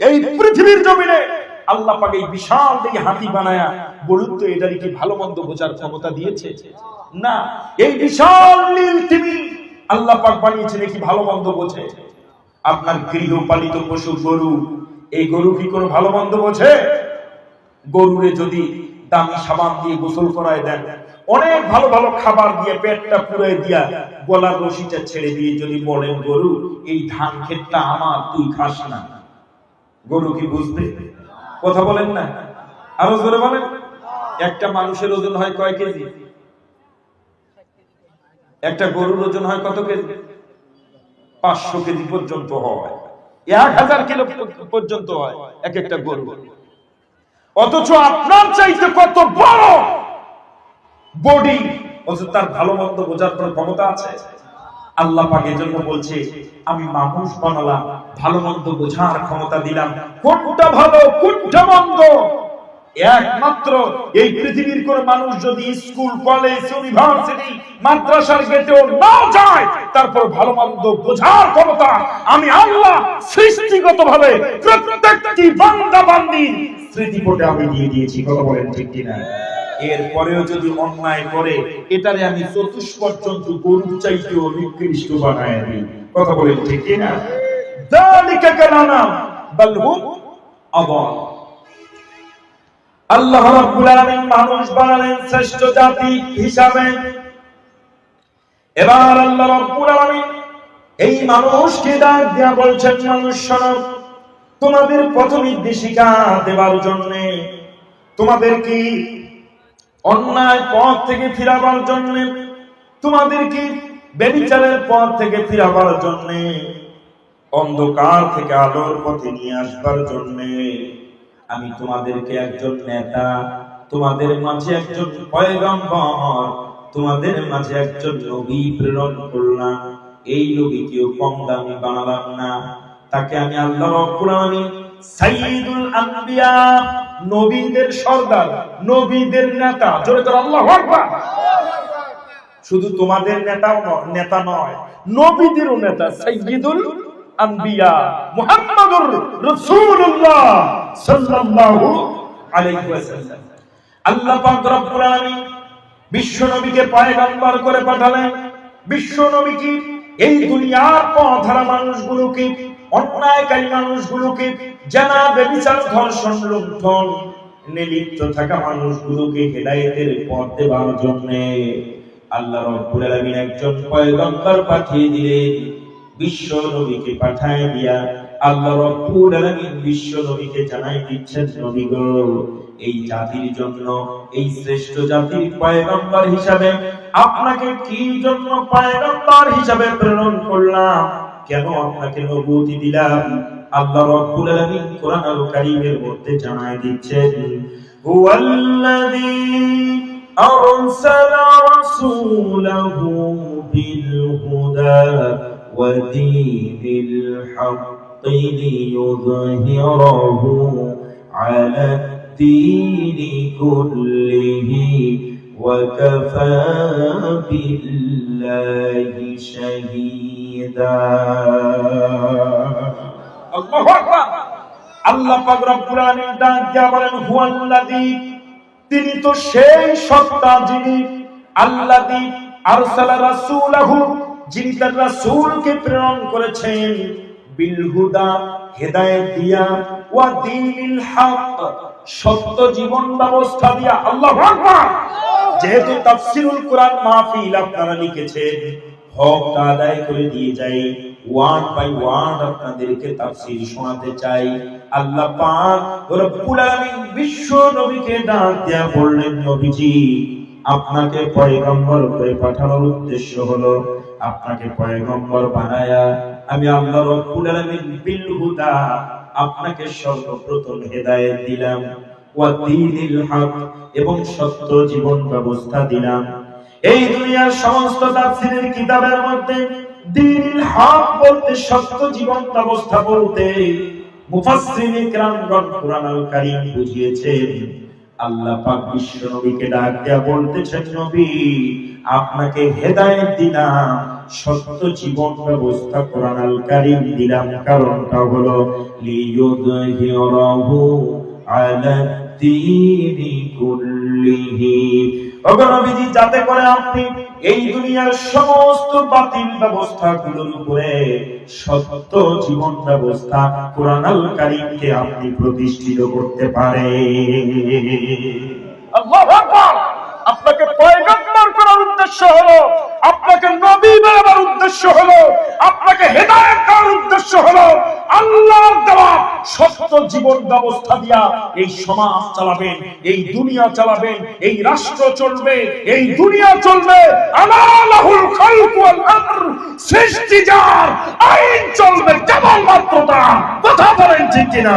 এই পৃথিবীর জমিনে আল্লাহ পাক এই বিশাল এই হাতি বানায়া বলুন তো, এটারই কি ভালো মন্দ বোঝার ক্ষমতা দিয়েছে? না, এই বিশাল নীল তিমি আল্লাহ পাক বানিয়েছেন কি ভালো মন্দ বোঝে? আপনার গৃহপালিত পশু গরু, এই গরু কি কোনো ভালো মন্দ বোঝে? গরুরে যদি দামি সাবান দিয়ে গোসল করায় দেন, অনেক ভালো ভালো খাবার দিয়ে পেটটা পুড়ে দিয়া গলার রশিটা ছেড়ে দিয়ে যদি বলেন, গরু, এই ধান ক্ষেতটা আমার, তুই খাস না। গরু কি বুঝবে? কথা বলেন না। আরও জোরে বলেন। একটা মানুষের ওজন হয় কয় কেজি? একটা গরুর ওজন হয় কত কেজি? পাঁচশো কেজি পর্যন্ত হয়। এক হাজার কিলো পর্যন্ত হয় এক একটা গরু। অথচ আপনার চাইতে কত বড় বডি? অথচ তার ভালো মন্দ বোঝার কোনো ক্ষমতা আছে? আল্লাহ পাক জন্য বলছে, আমি মানুষ বানালাম ভালো মন্দ বোঝার ক্ষমতা দিলাম। কোনটা ভালো, কোনটা মন্দ? একমাত্র এই পৃথিবীর কোন মানুষ যদি স্কুল, কলেজ, ইউনিভার্সিটি, মাদ্রাসার গেটেও না যায়, তারপর ভালো মন্দ বোঝার ক্ষমতা আমি আল্লাহ সৃষ্টিগত ভাবে প্রত্যেকটি বান্দা বান্দির স্মৃতিপটে আমি দিয়ে দিয়েছি, কথা বলেন ঠিক কিনা? এরপরেও যদি অন্যায় করে, এটারে আমি চতুষ্পর্যন্ত গরু চাইতেও নিকৃষ্ট বানায় কথা বলেন ঠিক কিনা? আল্লাহ মানুষ বানালেন শ্রেষ্ঠ জাতি হিসাবে। এবার আল্লাহ এই মানুষকে বলছেন, মানুষ তোমাদের পথ নির্দেশিকা দেবার জন্য, তোমাদের কি অন্যায় পথ থেকে ফিরাবার জন্য, তোমাদের কি বেবিচারের পথ থেকে ফিরাবার জন্য অন্ধকার থেকে আলোর পথে নিয়ে আসবার জন্যে। আমি তোমাদেরকে একজন নেতা, তোমাদের মাঝে একজন পয়গম্বর, তোমাদের মাঝে একজন নবী প্রেরণ করলাম। এই নবীকেও কম দামি বানালাম না। তাকে আমি আল্লাহ রব্বুল আলামিন সাইয়্যিদুল আম্বিয়া নবীদের সর্দার, নবীদের নেতা। জোরে করে আল্লাহু আকবার। শুধু তোমাদের নেতা নেতা নয়, নবীদেরও নেতা, সাইয়্যিদুল আম্বিয়া মুহাম্মাদুর রাসূলুল্লাহ সাল্লাল্লাহু আলাইহি ওয়াসাল্লাম। আল্লাহ পাক রব্বুল আলামিন বিশ্ব নবীকে পয়গম্বর করে পাঠালেন। বিশ্ব নবীকে এই দুনিয়ার পথহারা মানুষগুলোকে অন্যায়কারী মানুষগুলোকে জানা বেবিচার ধর্ষণ লুণ্ঠন নিলিপ্ত থাকা মানুষগুলোকে হেদায়েতের পথ দেওয়ার জন্যে আল্লাহ রব্বুল আলামিন একজন পয়গম্বর পাঠিয়ে দিলেন। বিশ্ব নবীকে পাঠায় দিয়া আল্লাহ রব্বুল আলামিন বিশ্ব নবীকে জানাই দিচ্ছেন নবী গো এই জাতির জন্য এই শ্রেষ্ঠ জাতির পয়গম্বর হিসাবে আপনাকে কি জন্য পয়গম্বর হিসাবে প্রেরণ করলাম কেন আপনাকে নবুতি দিলাম আল্লাহ রব্বুল আলামিন কোরআন আল কারীমের মধ্যে জানায় দিচ্ছেন হুয়াল্লাযী أرسل رسوله بالهدى ودين الحق ليظهره على الدين كله وكفى بالله شهيدا الله أكبر আল্লাহ পাক রব্বুল আলামিন ডাক দিয়া বলেন হুয়াল্লাযী তিনি তো সেই সত্তা যিনি আল্লাযী আরসালা রাসূলাহু যিনি তার রাসূলকে প্রেরণ করেছেন, বিল হুদা, হেদায়েত দিয়া, ওয়া দীনিল হক, সত্য জীবন ব্যবস্থা দিয়া। আল্লাহু আকবার! যেহেতু তাফসীরুল কোরআন মাহফিল আপনারা লিখেছেন, হকটা আদায় করে দিয়ে যাই, ওয়ার্ড বাই ওয়ার্ড আপনাদেরকে তাফসীর শোনাতে চাই। আল্লাহ পাক রব্বুল আলামিন বিশ্ব নবীকে ডাক দেয়া বললেন, নবীজি আপনাকে পয়গম্বর করে পাঠানোর উদ্দেশ্য হলো আপনাকে পয়গম্বর বানায়া আমি আল্লাহ রব্বুল আলামিন বিল হুদা আপনাকে সর্বপ্রথম হেদায়েত দিলাম, ওয়া দীনিল হক এবং সত্য জীবন ব্যবস্থা দিলাম। এই দুনিয়ার সমস্ত তাফসীরের কিতাবের মধ্যে দীনিল হক বলতে সত্য জীবন ব্যবস্থা বলতে মুফাসসিরিন ইকরামগণ কুরআন আল কারীম বুঝিয়েছেন। আল্লাহ পাক বিশ্ব নবীকে ডাক দেয়া বলতেছেন, নবী, আপনাকে হেদায়েত দিলাম, সত্য জীবন ব্যবস্থা কোরআন আল দিলাম। কারণটা হলো, লিয়ুযহিরাহু আলা দ্বীনি কুল্লিহি। যাতে করে আপনি এই দুনিয়ার সমস্ত বাতিল উপরে সত্য জীবন ব্যবস্থা কোরআন আল আপনি প্রতিষ্ঠিত করতে পারে আপনাকে পয়গম্বর করার উদ্দেশ্য হলো, আপনাকে নবী বানাবার উদ্দেশ্য হলো, আপনাকে হেদায়েত করার উদ্দেশ্য হলো আল্লাহর দেওয়া সত্য জীবন ব্যবস্থা দিয়া এই সমাজ চালাবেন এই দুনিয়া চালাবেন এই রাষ্ট্র চলবে, এই দুনিয়া চলবে। সৃষ্টি যার, আইন চলবে কেবল মাত্র তার। কথা বলেন ঠিক কিনা?